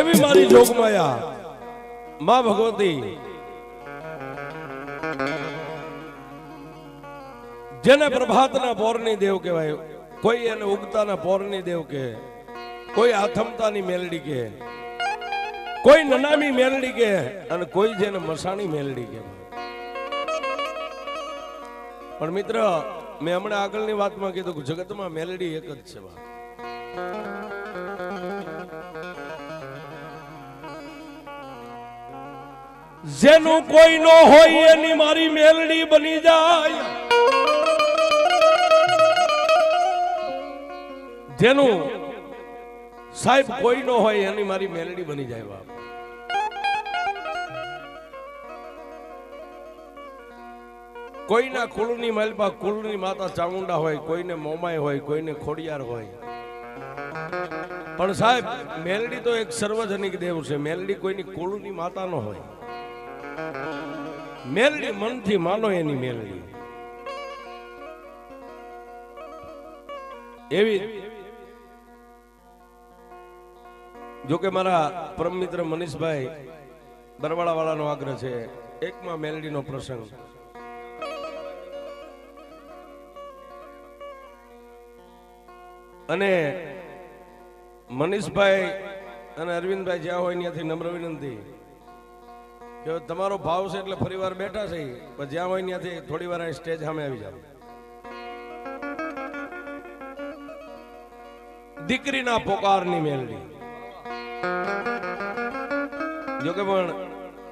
એવી મારી જોગમાયા માં ભગવતી. જેને પ્રભાતના પોરની દેવ કહેવાય, કોઈ એને ઉગતાના પોરની દેવ કહે, કોઈ આથમતાની મેલડી કહે, કોઈ નનામી મેલડી કહે, અને કોઈ જેને મસાણી મેલડી કહે. પણ મિત્ર, મેં હમણાં આગળની વાતમાં કીધું કે જગતમાં મેલડી એક જ છે જેનું કોઈ નો હોય એની મારી મેલડી બની જાય. જેનું સાહેબ કોઈ નો હોય એની મારી મેલડી બની જાય, બાપ. કોઈના કુળની માલપા કુળની માતા ચામુંડા હોય, કોઈને મોમાય હોય, કોઈને ખોડિયાર હોય. પણ સાહેબ, મેલડી તો એક સર્વજનિક દેવ છે. મેલડી કોઈની કુળની માતા ન હોય. મેલડી મનથી માનો એની મેલડી. એવી જો કે મારા પરમ મિત્ર મનીષભાઈ બરવાળા વાળાનો આગ્રહ છે, એકમાં મેલડીનો પ્રસંગ. અને મનીષભાઈ અને અરવિંદભાઈ જ્યાં હોય ત્યાંથી નમ્ર વિનંતી. કે તમારો ભાવ છે એટલે ફરી વાર બેઠા છે. જ્યાં હોય ત્યાંથી થોડી વાર સ્ટેજ સામે આવી જાવ દીકરીના પોકારની મેલડી. જોકે પણ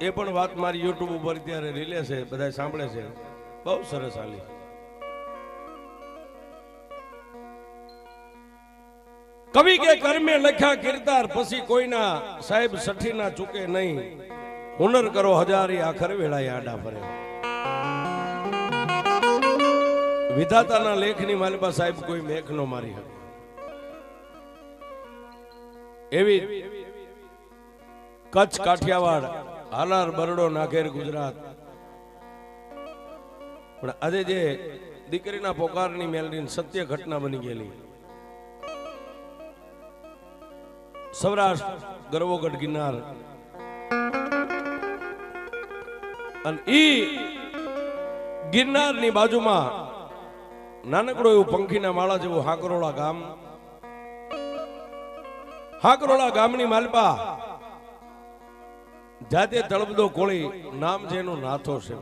એ પણ વાત મારી યુટ્યુબ ઉપર અત્યારે રીલે છે બધા સાંભળે છે. બહુ સરસ હાલી. કવિ કે કર્મે લખ્યા કીર્તાર, પછી કોઈના સાહેબ સઠીના ચૂકે નહીં. હુનર કરો હજારી આખર વેળાએ આડા ફરે. વિધાતાના લેખની માલિબા સાહેબ કોઈ મેઘ નો મારી હતી એવી કચ્છ કાઠિયાવાડ, હાલાર, બરડો નાગેર ગુજરાત. પણ આજે જે દીકરીના પોકારની મેલડી સત્ય ઘટના બની ગયેલી. સૌરાષ્ટ્ર ગરવોગઢ ગિરનાર. અને ઈ ગિરનારની બાજુમાં નાનકડો એવું પંખીના માળા જેવું હાકરોળા ગામ. હાકરોળા ગામની માલપા જાતે તળબદો કોળી નામ એનું નાથો છે.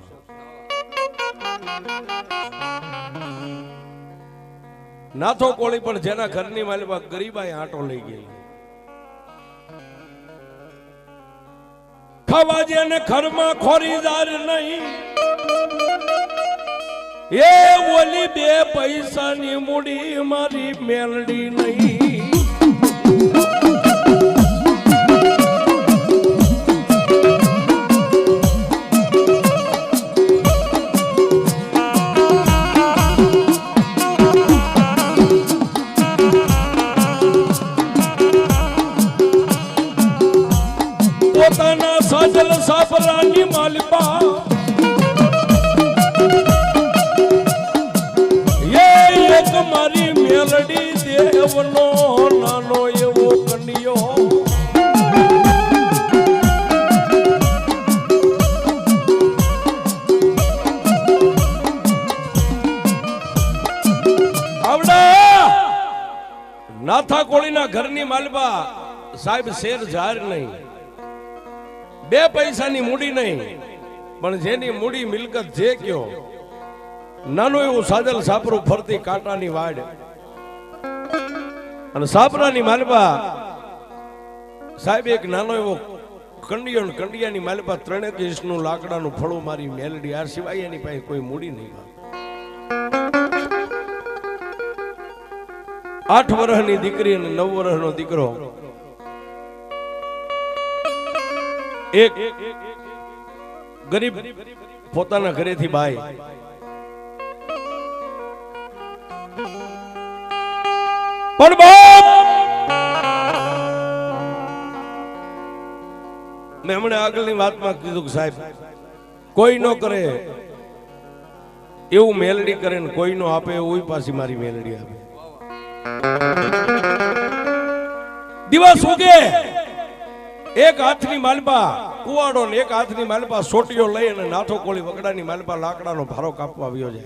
નાથો કોળી પણ જેના ઘરની માલપા ગરીબાએ આંટો લઈ ગઈ ખાવા જેને ઘરમાં ખોરીદાર નહીં. એ ઓલી બે પૈસાની મૂડી મારી મેલડી નહીં. આવડા! નાથા કોળીના ઘરની માલબા સાહેબ શેર જાર નહીં. બે પૈસાની મૂડી નહીં, પણ જેની મૂડી મિલકત જે કયો, નાનું એવું સાજલ સાપરું ફરતી કાંટાની વાડ. અને સાપરાની માલબા, સાહેબ એક નાનો એવો કંડિયો કંડિયાની માલબા ત્રણેક ઇંચનું લાકડાનું ફળું મારી મેલડી. આ સિવાય એની પાસે કોઈ મૂડી નહીં. આઠ વર્ષની દીકરી અને નવ વર્ષનો દીકરો. એક ગરીબ પોતાના ઘરેથી બાય પણ મેં હમણાં આગળની વાતમાં કીધું કે સાહેબ, કોઈ નો કરે, એવું મેલડી કરે ને કોઈ નો આપે, એવું પાછી મારી મેલડી આપે. દિવસ ઉગે. એક હાથની માલપા કુવાડો ને એક હાથની માલપા, સોટીઓ લઈ અને નાથો કોળી વગડાની માલપા લાકડાનો ભારો કાપવા આવ્યો છે.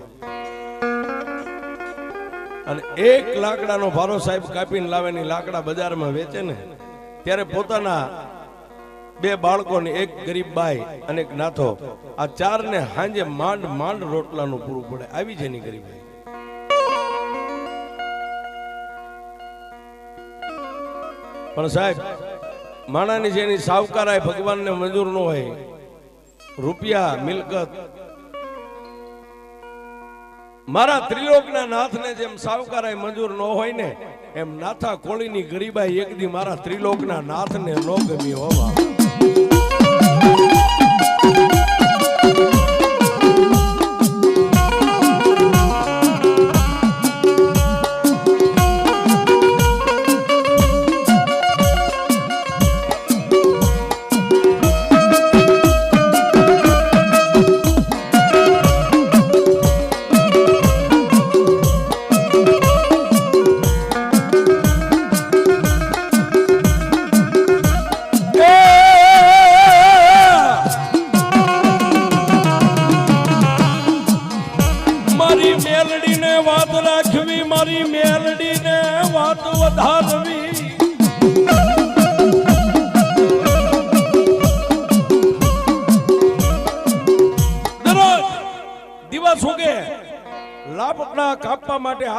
અને એક લાકડાનો ભારો સાહેબ કાપીને લાવે ને લાકડા બજારમાં વેચે ને, ત્યારે પોતાના બે બાળકોને એક ગરીબ બાઈ અને એક નાથો, આ ચાર ને હાંજે માંડ માંડ રોટલાનું પૂરું પડે. આવી છે એની ગરીબાઈ પણ સાહેબ, માણાની જેની સાવકારાય ભગવાનને મંજૂર ન હોય, રૂપિયા, મિલકત. મારા ત્રિલોકના નાથને જેમ સાવકારાય મંજૂર ન હોય ને, એમ નાથા કોળીની ગરીબાઈ એક દી મારા ત્રિલોકના નાથને ન ગમી હોવા.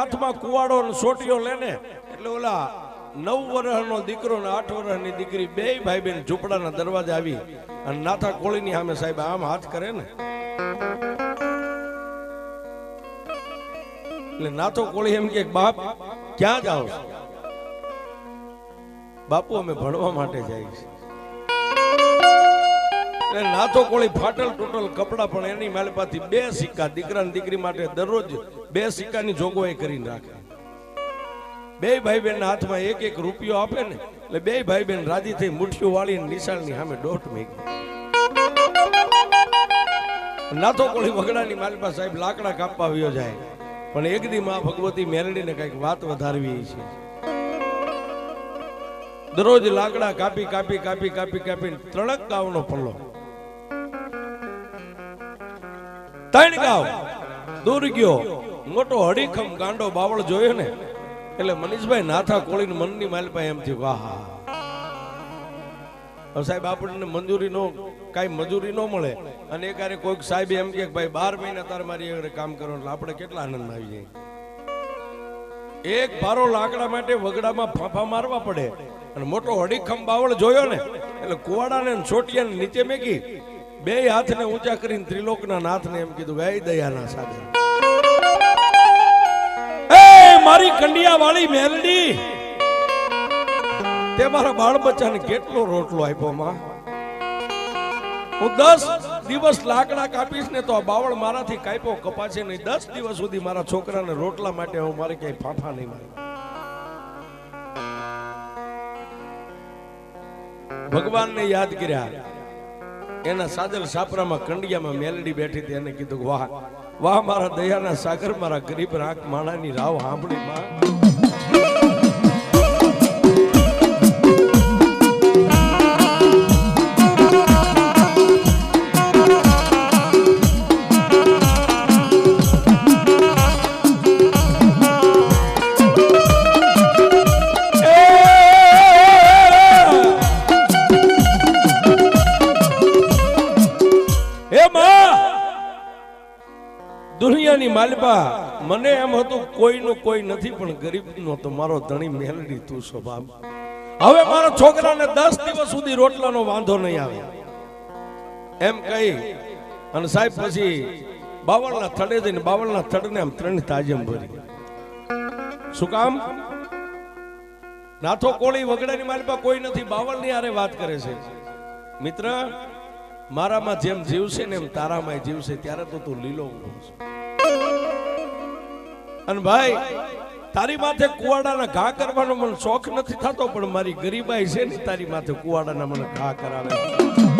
હાથમાં કુવાડો સોટીઓ લેને. એટલે ઓલા નવ વર્ષનો દીકરો ને આઠ વર્ષની દીકરી બે ભાઈ બેન ઝૂંપડાના દરવાજે આવી અને નાથા કોળીની સામે સાહેબ આમ હાથ કરે ને. એટલે નાથો કોળી એમ કે, બાપ, ક્યાં જાઓ બાપુ અમે ભણવા માટે જાય છે. નાથો કોળી ફાટલ ટોટલ કપડા પણ એની માલપાથી બે સિક્કા દીકરા દીકરી માટે દરરોજ બે સિક્કાની જોગવાઈ કરીને રાખે. બે ભાઈ બહેન હાથમાં એક એક રૂપિયો આપે ને, એટલે બે ભાઈ બહેન રાજી થઈ મુઠ્ઠીઓ વાળીને નિશાળની સામે દોટ મેકી. નાથો કોળી વગડાની માલપા સાહેબ લાકડા કાપવા આવ્યો જાય, પણ એક દી માં ભગવતી મેરડીને કંઈક વાત વધારવી છે. દરરોજ લાકડા કાપી કાપી કાપી કાપી કાપી ત્રણક ગાવનો પલ્લો. ત્રણ ગાવ, દૂર ગયો. મોટો હડીખમ ગાંડો બાવળ જોયો ને, એટલે મનીષભાઈ નાથા કોળીને મનની માલપા એમ થયું, વાહ. સાહેબ, આપણને મંજૂરી નો, કાંઈ મજૂરી ન મળે. અને એ હારે કોઈક સાહેબ એમ કે ભાઈ, બાર મહિના તારે મારી કામ કરો એટલે આપણે કેટલા આનંદ આવી જાય એક ભારો લાકડા માટે વગડામાં ફાંફા મારવા પડે. અને મોટો હડીખમ બાવળ જોયો ને, એટલે કુવાડાને ને છોટિયાને નીચે મેકી બે હાથને ઊંચા કરીને ત્રિલોકના નાથને એમ કીધું ગઈ દયાના સાગર. એ મારી કંડિયા વાળી મેલડી, તે મારા બાળ બચ્ચાને કેટલો રોટલો આપ્યો, માં? હું દસ દિવસ લાકડા કાપીશ ને તો આ બાવળ મારાથી કાપ્યો, કપાશે નહીં. દસ દિવસ સુધી મારા છોકરાને રોટલા માટે હું મારે ક્યાંય ફાંફા નહીં મારી. ભગવાનને યાદ કર્યા. એના સાદલ સાપરામાં કંડિયામાં મેલડી બેઠી હતી એને કીધું વાહ વાહ મારા દયાના સાગર, મારા ગરીબ રાખ માણાની રાવ સાંભળી માં. દુનિયાની માલપા મને એમ હતું કોઈનું કોઈ નથી, પણ ગરીબનો તો મારો ધણી મેલડી તું સ્વભાવ. હવે મારો છોકરાને દસ દિવસ સુધી રોટલાનો વાંધો નહીં આવે. એમ કહી, અને સાહેબ પછી બાવળના થડે જઈને બાવળના થડને આમ ત્રણ તાજમ ભરી. શું કામ? નાથો કોળી વગડાની માલપા કોઈ નથી, બાવળની આરે વાત કરે છે. મિત્ર મારામાં જેમ જીવશે ને એમ તારામાં જીવશે, ત્યારે તો તું લીલો. અને ભાઈ, તારી માથે કુવાડાના ઘા કરવાનો મને શોખ નથી થતો, પણ મારી ગરીબાઈ છે ને, તારી માથે કુવાડાના મને ઘા કરાવે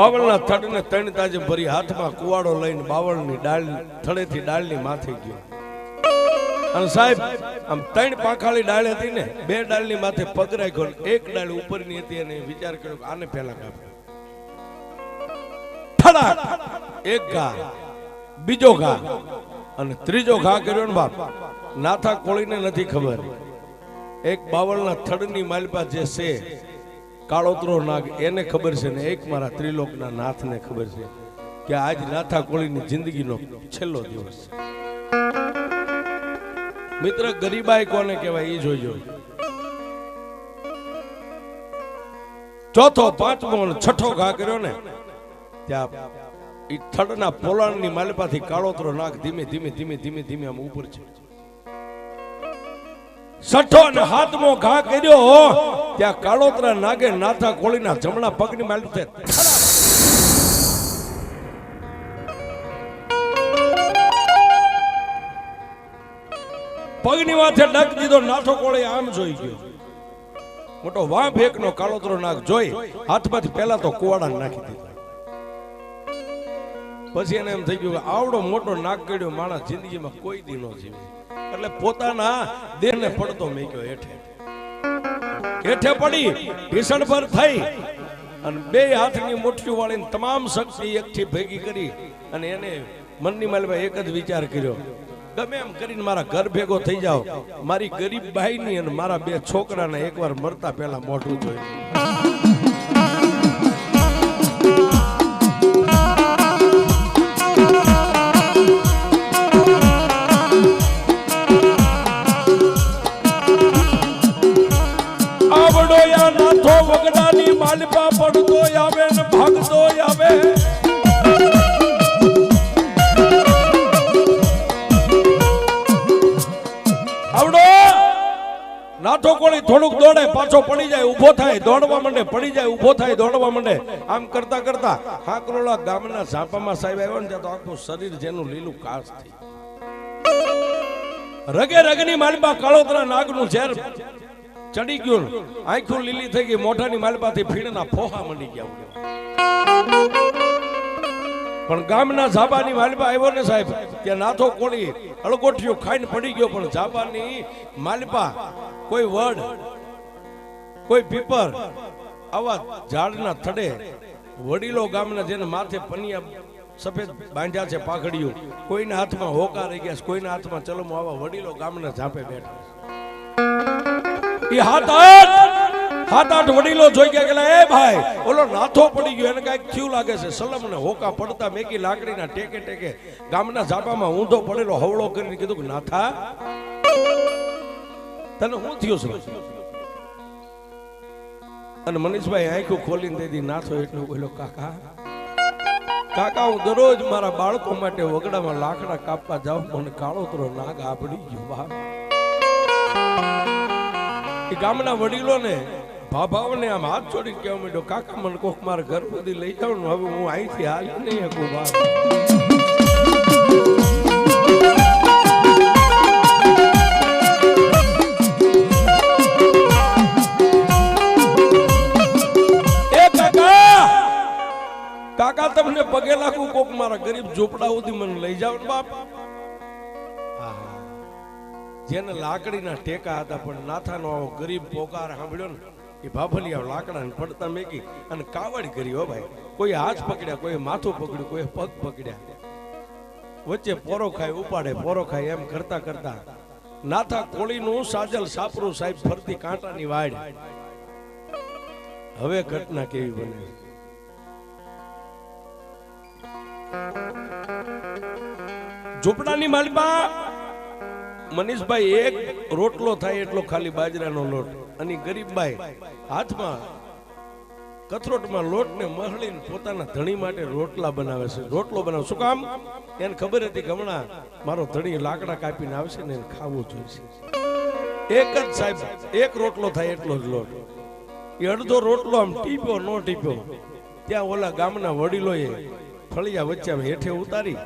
બાવળના થડને ત્રણ તાજે ભરી હાથમાં કુવાડો લઈને બાવળની ડાળ, થડેથી ડાળની માથે ગયો. અને સાહેબ, આમ ત્રણ પાંખાળી ડાળ હતી ને, બે ડાળની માથે પગ રાખ્યો એક ડાળ ઉપરની હતી અને વિચાર કર્યો આને પહેલા કાપ્યો એક ઘા, બીજો ઘા અને ત્રીજો ઘા કર્યો ને બાપ. નાથા કોળીને નથી ખબર. એક બાવળના થડની માલપા જે છે કાળોતરો નાગ, એને ખબર છે ને એક મારા ત્રિલોકના નાથને ખબર છે કે આજ નાથા કોળીની જિંદગીનો છેલ્લો દિવસ છે. મિત્ર, ગરીબાઈ કોને કહેવાય એ જોઈજો ચોથો, પાંચમો છઠ્ઠો ઘા કર્યો ને, ત્યાં ઈ થડના પોલાણની માલપાથી કાળોતરો નાગ ધીમે ધીમે ધીમે ધીમે ધીમે આમ ઉપર છે. છઠ્ઠો અને હાથમો ઘા કર્યો ત્યાં કાળોતરા નાગે નાથા કોળીના જમણા પગની માલી છે. પગની માથે ડક દીધો, નાથો કોળી આમ જોઈ ગયો. મોટો વાં નો કાળોતરો નાગ જોઈ, હાથમાંથી પહેલા તો કુવાડા નાખી દીધો. પછી એને એમ થઈ ગયું આવડો મોટો નાગ કર્યો, માણસ જિંદગીમાં કોઈ દી ન જીવે. એટલે પોતાના દેહને પડતો મેક્યો હેઠે. હેઠે પડી, ભીષણ પર થઈ, અને બે હાથની મુઠ્ઠી વાળીને તમામ શક્તિ એકથી ભેગી કરી અને એને મનની માલમાં એક જ વિચાર કર્યો, ગમે એમ કરીને મારા ઘર ભેગો થઈ જાઓ. મારી ગરીબ બાઈની અને મારા બે છોકરાને એકવાર મરતા પહેલા મોઢું જોઈ વગડાની પડતો આવે ને ભાગતો આવે. આવડો. કોળી થોડુંક દોડે, પાછો પડી જાય, ઊભો થાય, દોડવા માંડે, પડી જાય, ઊભો થાય, દોડવા માંડે. આમ કરતા કરતા હાકરોળા ગામના ઝાપામાં સાહેબ આવ્યો ને તો આખું શરીર જેનું લીલું કાસ થઈ રગે રગની માલપા કાળોતરા નાગનું ઝેર ચડી ગયું. આંખો લીલી થઈ ગઈ, મોઢાની માલપાથી ફીણના ફોહા મળી ગયા પણ ગામના ઝાબાની માલપા આવ્યો ને સાહેબ ત્યાં નાથો કોળી અળગોઠિયો ખાઈને પડી ગયો, પણ ઝાબાની માલપા કોઈ વડ, કોઈ પીપર, આવા ઝાડના થડે વડીલો ગામના જેને માથે પનિયા સફેદ બાંધ્યા છે પાઘડીઓ કોઈના હાથમાં હોકા રહી ગયા કોઈના હાથમાં ચલમો આવા વડીલો ગામના ઝાપે બેઠા હાથ હાથ આઠ વડીલો જોઈ ગયા કે એ ભાઈ, ઓલો નાથો પડી ગયો, એને કંઈક થયું લાગે છે. સલમ ને હોકા પડતા મેકી લાકડીના ટેકે ટેકે ગામના ઝાપામાં ઊંધો પડેલો હવળો કરીને કીધું કે, નાથા, તને શું થયું છે? અને મનીષભાઈ આંખો ખોલીને દીધી, નાથો એટલું બોલો કાકા કાકા, હું દરરોજ મારા બાળકો માટે વગડામાં લાકડા કાપવા જાઉં મને કાળોતરો નાગ આપડી ગયો બાપ ગામના વડીલોને ભાભાઓને આમ હાથ છોડી કહેવા માંડ્યો, કાકા, મને કોક મારા ઘર સુધી લઈ જાવ હવે હું અહીંથી હાલી નહીં શકું કાકા તમને પગે લાગુ કોક મારા ગરીબ ઝોપડા સુધી મને લઈ જાવ બાપ. જેને લાકડીના ટેકા હતા, પણ નાથાનો આવો ગરીબ પોકાર સાંભળ્યો ને, એ ભાભલિયા લાકડા પડતા મેકી અને કાવડ કરી, હો ભાઈ, કોઈ હાથ પકડ્યા, કોઈ માથું પકડ્યું, કોઈ પગ પકડ્યા. વચ્ચે પોરો ખાય, ઉપાડે, પોરો ખાય, એમ કરતા કરતા નાથા કોળીનું સાજલ સાપરું સાહેબ ફરતી કાંટાની વાડ. હવે ઘટના કેવી બને? ઝૂંપડાની માલિકા મનીષભાઈ, એક રોટલો થાય એટલો ખાલી બાજરાનો લોટ. અને ગરીબભાઈ હાથમાં કથરોટમાં લોટને મહળીને પોતાના ધણી માટે રોટલા બનાવે છે. રોટલો બનાવે. શું કામ? એને ખબર હતી કે હમણાં મારો ધણી લાકડા કાપીને આવશે ને એને ખાવું જોઈશે. એક જ સાહેબ, એક રોટલો થાય એટલો જ લોટ. એ અડધો રોટલો આમ ટીપ્યો, નો ટીપ્યો. ત્યાં ઓલા ગામના વડીલોએ ફળિયા વચ્ચે હેઠે ઉતારી.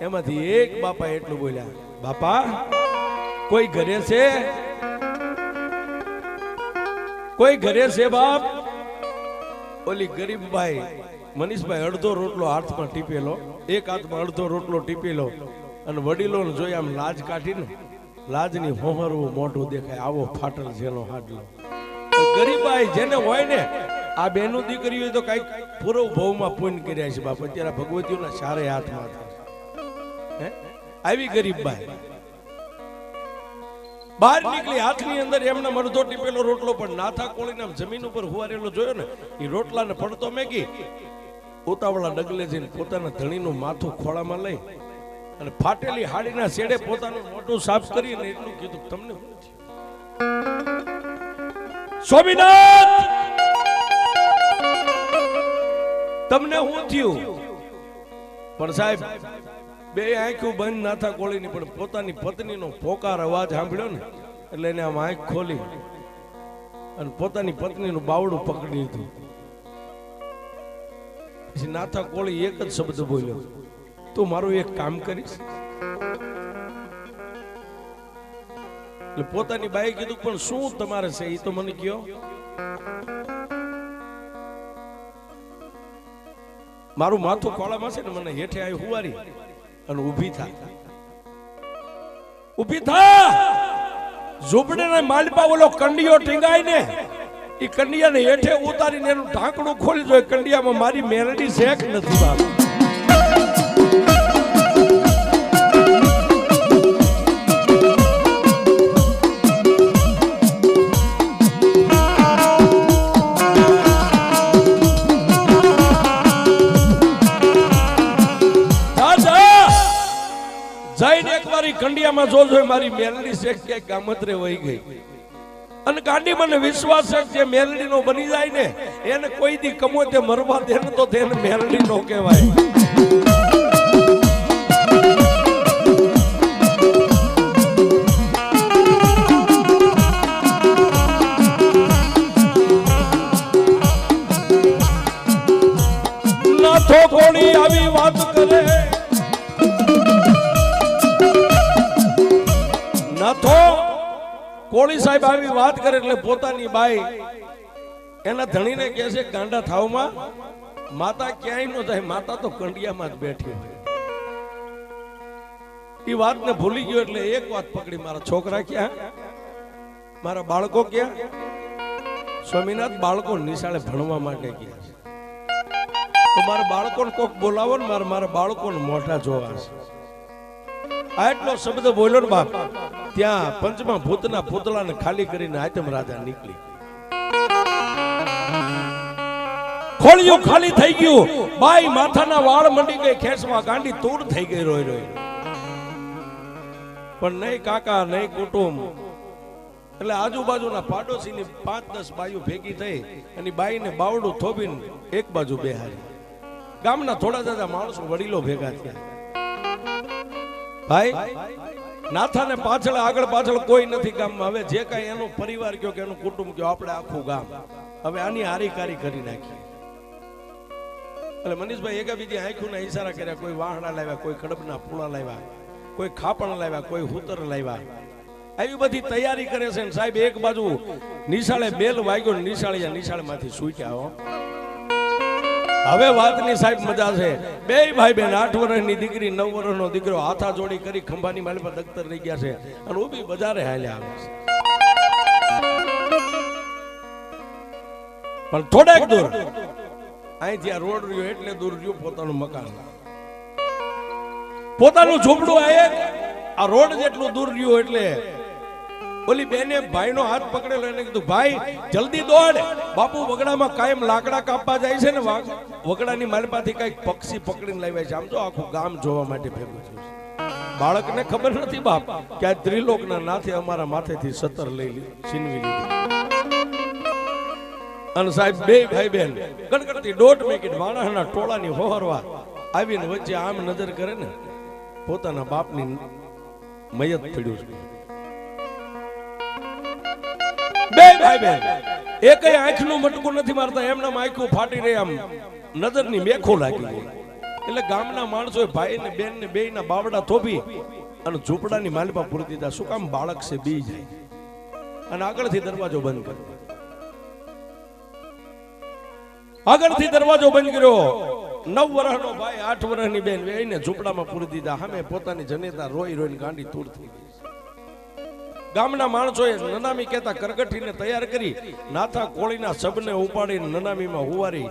એમાંથી એક બાપા એટલું બોલ્યા, બાપા કોઈ ઘરે છે? કોઈ ઘરે છે બાપ? ઓલી ગરીબ ભાઈ, મનીષભાઈ અડધો રોટલો હાથમાં ટીપેલો, એક હાથમાં અડધો રોટલો ટીપેલો અને વડીલોને જોઈ આમ લાજ કાઢીને લાજની હોમરવું મોઢું દેખાય, આવો ફાટલ જેનો હાડલો. ગરીબાઈ જેને હોય ને, આ બેનું દીકરી હોય તો કંઈક પૂરો ભવમાં પૂન કર્યા છે બાપ. અત્યારે ભગવતીઓના સારે હાથમાં? આવી ગરીબ બાઈ બહાર નીકળી હાથની અંદર એમને મરધો ટીપેલો રોટલો પણ નાથા કોળીને જમીન ઉપર હુવારેલો જોયો ને એ રોટલાને પડતો મેકી ઉતાવળા ડગલે જઈને પોતાના ધણીનું માથું ખોળામાં લઈ અને ફાટેલી હાડીના શેડે પોતાનું મોઢું સાફ કરીને એટલું કીધું, તમને સ્વામિનાથ! તમને હું થયું? પણ સાહેબ બે આંખું બંધ નાથા કોળીની, પણ પોતાની પત્નીનો પોકાર અવાજ સાંભળ્યો ને, એટલે એને આમ આંખ ખોલી અને પોતાની પત્નીનું બાવડું પકડી લીધું. પછી નાથા કોળી એક જ શબ્દ બોલ્યો, તું મારું એક કામ કરીશ. એટલે પોતાની બાઈ કીધું, પણ શું તમારે છે? એ તો મને કયો. મારું માથું ખોળામાં છે ને, મને હેઠે આવી હુવારી. અને ઊભી થા. ઊભી થા. ઝૂંપડે ને માલપા ઓલો કંડિયો ટીંગાય ને એ કંડિયાને હેઠે ઉતારીને એનું ઢાંકણું ખોલી દો. એ કંડિયામાં મારી મેરડી શેખ નથી બાપ. કંડિયામાં જોજો મારી મેલડી શેખ ક્યાંક ગામત્રે વહી ગઈ. અને ગાંડી મને વિશ્વાસ છે જે મેલડી નો બની જાય ને, એને કોઈ દી કમો તે મરવા દે તો તેને મેલડી નો કહેવાય. કોણી આવી વાત કરે કોળી સાહેબ આવી વાત કરે એટલે પોતાની બાઈ એના ધણીને કહે છે, ગાંડા થાવમાં માતા ક્યાંય ન જાય, માતા તો કંડિયામાં જ બેઠી એ વાતને ભૂલી ગયો એટલે એક વાત પકડી મારા છોકરા ક્યાં? મારા બાળકો ક્યાં? સ્વામિનાથ બાળકો નિશાળે ભણવા માટે ગયા છે. તો મારા બાળકોને કોક બોલાવો ને મારે મારા બાળકોને મોઢા જોવા છે. આટલો શબ્દ બોલ્યો ને બાપ, ત્યાં પંચમા ભૂતના પૂતળાને ખાલી કરીને આતમ રાજા નીકળી. ખોળિયું ખાલી થઈ ગયું. બાઈ માથાના વાળ મંડી ગઈ ખેસમાં ગાંડી તૂર થઈ ગઈ રોય રોય પણ નહીં કાકા, નહીં કુટુંબ. એટલે આજુબાજુના પાડોશીની પાંચ દસ બાઈઓ ભેગી થઈ અને બાઈને બાવડું થોબીને એક બાજુ બેહારી. ગામના થોડા દાદા માણસો વડીલો ભેગા થયા. ભાઈ, નાથાને પાછળ, આગળ પાછળ કોઈ નથી ગામમાં. હવે જે કાંઈ એનો પરિવાર કયો કે એનું કુટુંબ કયો આપણે આખું ગામ. હવે આની હારીકારી કરી નાખી. એટલે મનીષભાઈ એકા બીજી આંખોના ઈશારા કર્યા, કોઈ વાહણા લાવ્યા, કોઈ કડબના પૂળા લાવ્યા, કોઈ ખાપણ લાવ્યા, કોઈ હુતર લાવ્યા. આવી બધી તૈયારી કરે છે સાહેબ, એક બાજુ નિશાળે બેલ વાગ્યો નિશાળી નિશાળમાંથી સૂટ્યા હો. હવે વાતની સાહેબ મજા છે. બે ભાઈ બેન આઠ વર્ષની દીકરી, નવ વર્ષનો દીકરો, હાથા જોડી કરી ખંભાની માલ પર દખતર રહી ગયા છે અને ઊભી બજારે હાલ્યા આવે છે. પણ થોડાક દૂર. અહીંથી આ રોડ રહ્યો એટલે દૂર રહ્યું પોતાનું મકાન. પોતાનું ઝૂંપડું આ આ રોડ જેટલું દૂર રહ્યું એટલે ઓલી બેને ભાઈનો હાથ પકડેલો એને કીધું, ભાઈ, જલ્દી દોડ. બાપુ વગડામાં કાયમ લાકડા કાપવા જાય છે ને વાગ- વગડાની માલપાથી કંઈક પક્ષી પકડીને લાવ્યા છે. આમ તો આખું ગામ જોવા માટે ભેગું થયું બાળકને ખબર નથી બાપ કે આ ત્રિલોકના નાથે અમારા માથેથી સતર લઈ છીનવી લીધી. અને સાહેબ, બે ભાઈ બેન ગણગણતી દોઢ મેકીટ માણસના ટોળાની હોહરવા આવીને વચ્ચે આમ નજર કરે ને, પોતાના બાપની મયત પડ્યું છે. બે ભાઈ બેન એકય આંખનું મટકું નથી મારતા, એમના આંખું ફાટી રહી આમ નજરની મેખો લાગી એટલે ગામના માણસોએ ભાઈ ને બેન ને બે ના બાવડા થોભી અને ઝૂંપડાની માલપા પૂરી દીધા. શું કામ બાળક છે, બી જાય. અને આગળથી દરવાજો બંધ કર્યો. આગળથી દરવાજો બંધ કર્યો. નવ વર્ષનો ભાઈ, આઠ વર્ષની બેન એને ઝૂંપડામાં પૂરી દીધા. સામે પોતાની જનેતા રોઈ રોઈને ગાંડી તૂર થઈ ગઈ. ગામના માણસોએ નનામી કહેતા કરગઠીને તૈયાર કરી નાથા કોળીના સબને ઉપાડીને નનામીમાં હુવારી,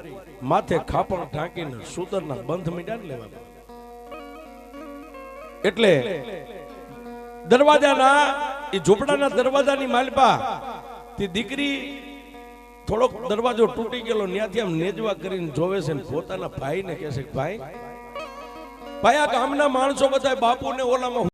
માથે ખાપણ ઢાંકીને સૂતરના બંધ મીંડા લેવા એટલે દરવાજાના, એ ઝૂંપડાના દરવાજાની માલપા, તે દીકરી થોડોક દરવાજો તૂટી ગયેલો ત્યાંથી આમ નેજવા કરીને જોવે છે પોતાના ભાઈને કહે છે ભાઈ ભાઈ, આ ગામના માણસો બધા બાપુને ઓલામાં